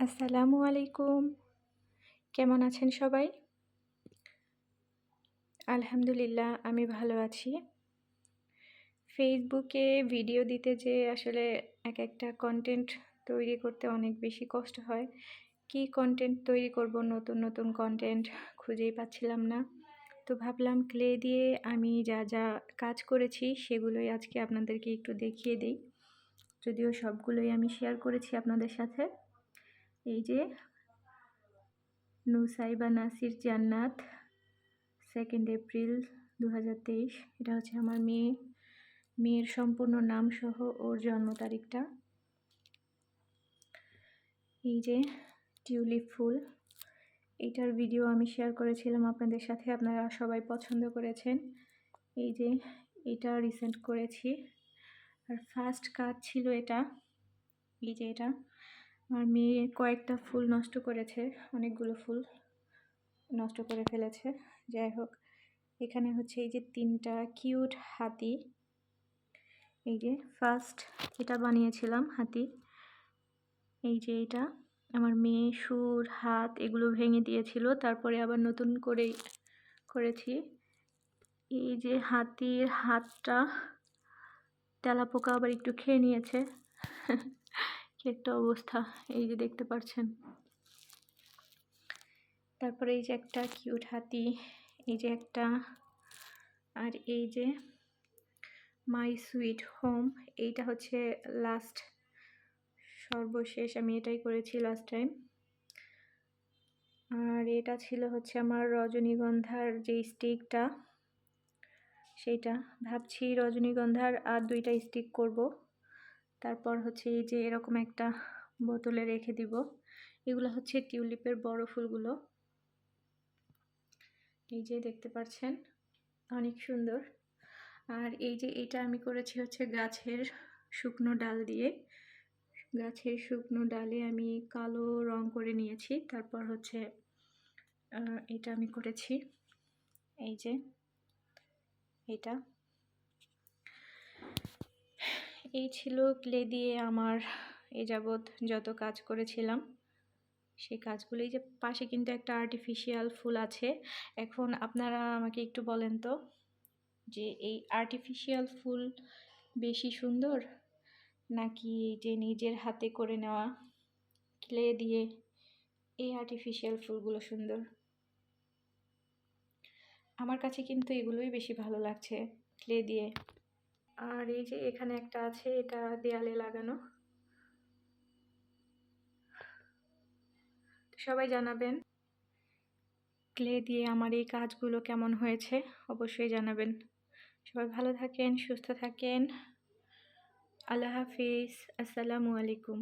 আসসালামু আলাইকুম। কেমন আছেন সবাই? আলহামদুলিল্লাহ, আমি ভালো আছি। ফেসবুকে ভিডিও দিতে যে আসলে এক একটা কন্টেন্ট তৈরি করতে অনেক বেশি কষ্ট হয়। কি কন্টেন্ট তৈরি করব, নতুন নতুন কন্টেন্ট খুঁজেই পাচ্ছিলাম না। তো ভাবলাম ক্লে দিয়ে আমি যা যা কাজ করেছি, সেগুলোই আজকে আপনাদেরকে একটু দেখিয়ে দিই। যদিও সবগুলোই আমি শেয়ার করেছি আপনাদের সাথে। এই যে নুসাইবা নাসির জান্নাত সেকেন্ড এপ্রিল দু হাজার তেইশ। এটা হচ্ছে আমার মেয়ে, মেয়ের সম্পূর্ণ নাম সহ ওর জন্ম তারিখটা। এই যে টিউলিপ ফুল, এইটার ভিডিও আমি শেয়ার করেছিলাম আপনাদের সাথে, আপনারা সবাই পছন্দ করেছেন। এই যে এটা রিসেন্ট করেছি। আর ফার্স্ট কাজ ছিল এটা, এই যে এটা। আমার মেয়ে কয়েকটা ফুল নষ্ট করেছে, অনেকগুলো ফুল নষ্ট করে ফেলেছে। যাই হোক, এখানে হচ্ছে এই যে তিনটা কিউট হাতি। এই যে ফার্স্ট এটা বানিয়েছিলাম হাতি। এই যে এটা, আমার মেয়ে সুর, হাত এগুলো ভেঙে দিয়েছিল, তারপরে আবার নতুন করে করেছি। এই যে হাতির হাতটা তেলাপোকা আবার একটু খেয়ে নিয়েছে। একটা অবস্থা, এই যে দেখতে পাচ্ছেন তারপরে এই যে একটা কিউট হাতি, এই যে একটা, আর এই যে মাই সুইট হোম এইটা হচ্ছে লাস্ট সর্বশেষ, আমি এটাই করেছি লাস্ট টাইম আর এটা ছিল হচ্ছে আমার রজনীগন্ধার যে স্টিকটা সেইটা। ভাবছি রজনীগন্ধার আর দুইটা স্টিক করব। তারপর হচ্ছে এই যে এরকম একটা বোতলে রেখে দিব। এগুলো হচ্ছে টিউলিপের বড় ফুলগুলো। এই যে দেখতে পাচ্ছেন, অনেক সুন্দর। আর এই যে এটা আমি করেছি হচ্ছে গাছের শুকনো ডাল দিয়ে। গাছের শুকনো ডালে আমি কালো রং করে নিয়েছি। তারপর হচ্ছে এটা আমি করেছি। এই যে, এটা। এই ছিল ক্লে দিয়ে আমার এ যাবৎ যত কাজ করেছিলাম। সেই কাজগুলো এই যে পাশে কিন্তু একটা আর্টিফিশিয়াল ফুল আছে। এখন আপনারা আমাকে একটু বলেন তো যে এই আর্টিফিশিয়াল ফুল বেশি সুন্দর নাকি এই যে নিজের হাতে করে নেওয়া ক্লে দিয়ে এই আর্টিফিশিয়াল ফুলগুলো সুন্দর? আমার কাছে কিন্তু এগুলোই বেশি ভালো লাগছে ক্লে দিয়ে। আর এই যে এখানে একটা আছে, এটা দেয়ালে লাগানো। সবাই জানাবেন, ক্লে দিয়ে আমার এই কাজগুলো কেমন হয়েছে? অবশ্যই জানাবেন। সবাই ভালো থাকেন, সুস্থ থাকেন। আল্লাহ হাফিজ। আসসালামু আলাইকুম।